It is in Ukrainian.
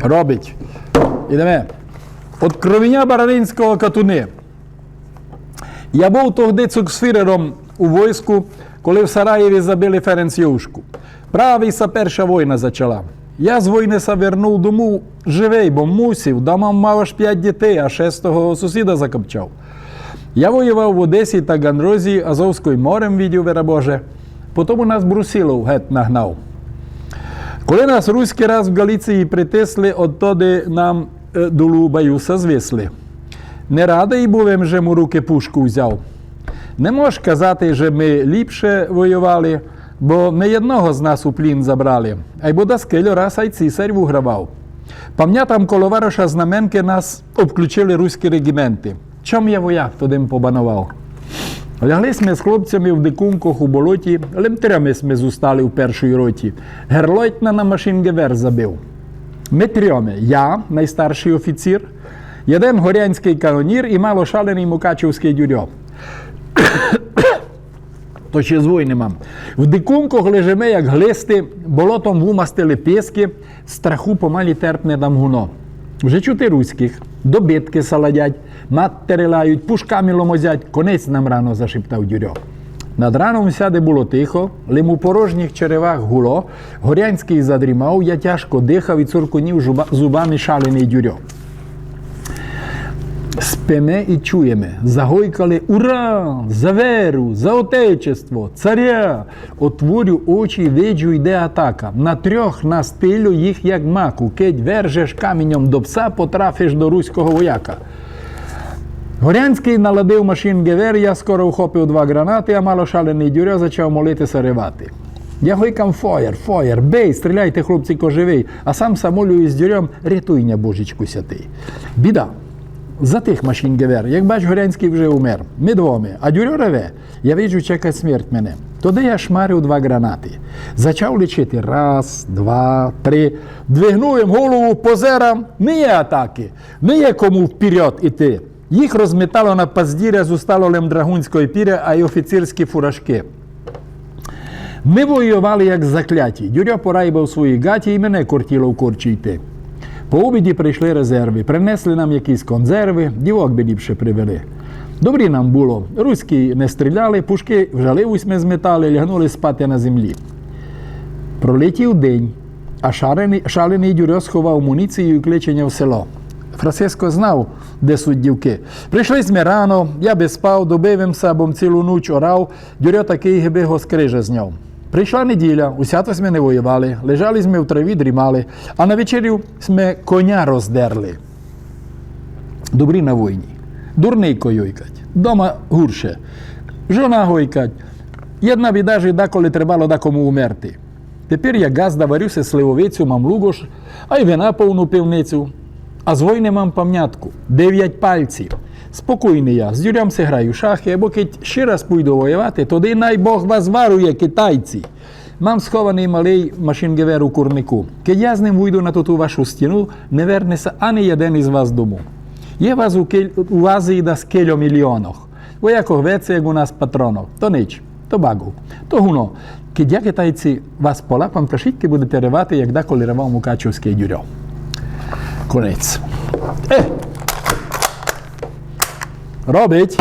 робить. Ідемо. От кровеня Баранинського катуни. Я був тоді цуксфірером у війську, коли в Сараєві забили Ференцьюшку. Правий перша війна почала. Я з війни са вернув дому живий, бо мусив, дома мав аж п'ять дітей, а шестого сусіда закопчав. Я воював в Одесі та Ганрозі, Азовською морем відів Верабоже. Потім нас Брусилов геть нагнав. Коли нас руський раз в Галіції притисли, оттоді нам е, до Лубаюса звисли. Не радий був, що му руки пушку взяв. Не можеш казати, що ми ліпше воювали, бо не одного з нас у плін забрали, а й бода скелю раз ай цісарь вигравав. Пам'ятам, коло Вароша знаменки нас обключили руські регіменти. Чом я вояк туди побанував? Лягли ми з хлопцями в дикунках у болоті, лемтирями ми зустали в першій роті. Герлойтна на машингевер забив. Ми трьоми, я, найстарший офіцір, один горянський канонір і малошалений мукачівський дюрьо. То ще з війни мам. В дикунках лежимо, як глисти, болотом вумастили піски, страху помалі терпне дам гуно. Вже чути руських, добитки саладять, матери лають, пушками ломозять, конець нам рано зашептав дюрьо. Над раном сяде було тихо, лим у порожніх черевах гуло, горянський задрімав, я тяжко дихав і цуркунів зубами шалений дюрьо. Спиме і чуємо, загойкали ура! За веру, за отечество, царя! Отворю очі, виджу, йде атака. На трьох настилю їх як маку. Кеть вержеш каменем до пса, потрафиш до руського вояка. Горянський наладив машин гевер, я скоро вхопив два гранати, а мало шалений дюря почав молитися ревати. Я гойкам фоєр, фоєр, бей, стріляйте, хлопці, коживий, а сам самолюю з дюрем, рятуйня, божечку сятий. Біда. Затих машин гевер. Як бач, Горянський вже умер. Ми двоми. А дюрьо реве. Я виджу, чекає смерть мене. Тоді я шмарив два гранати. Зачав лічити. Раз, два, три. Двигнув голову позерам. Не є атаки. Не є кому вперед іти. Їх розмітало на паздіря з усталолем драгунської піря, а й офіцерські фуражки. Ми воювали як закляті. Дюря порайбав свої гаті і мене кортіло в корчі йти. По обіді прийшли резерви, принесли нам якісь консерви, дівок би ліпше привели. Добрі нам було. Руські не стріляли, пушки в жаливусь ми зметали, лягнули спати на землі. Пролетів день, а шалений, шалений дюрьо сховав муніцію і кличення в село. Франциско знав, де суть дівки. Прийшли ми рано, я би спав, добивимся, бо цілу ніч орав, дюрьо такий гиби го з крижа зняв. Прийшла неділя, усятось ми не воювали, лежали ми в траві, дрімали, а на вечерю ми коня роздерли. Добрі на війні. Дурний койойкать, дома гурше. Жона гойкать. Jedna біда ж деколи требало декому умерти. Тепер я газда варюся сливовицю, мам лугош, а й вина повну пивницю. А з війни мам пам'ятку. Дев'ять пальців. Спокійний я, з се граю шахи, або кить ще раз пойду воювати, тоді най Бог вас варує, китайці. Мам схований малий машингевер у курнику. Кить я з ним вийду на ту вашу стіну, не вернеся ані один із вас дому. Є вас у, кель, у Азії да скельо мільйонах. Ви як овеці, як у нас патронов. То ніч, то багу. То гуно. Кid я китайці вас полапам прошітки будете ривати, як деколи ривав Мукачівський дюрьо. Конець. Е! Робить!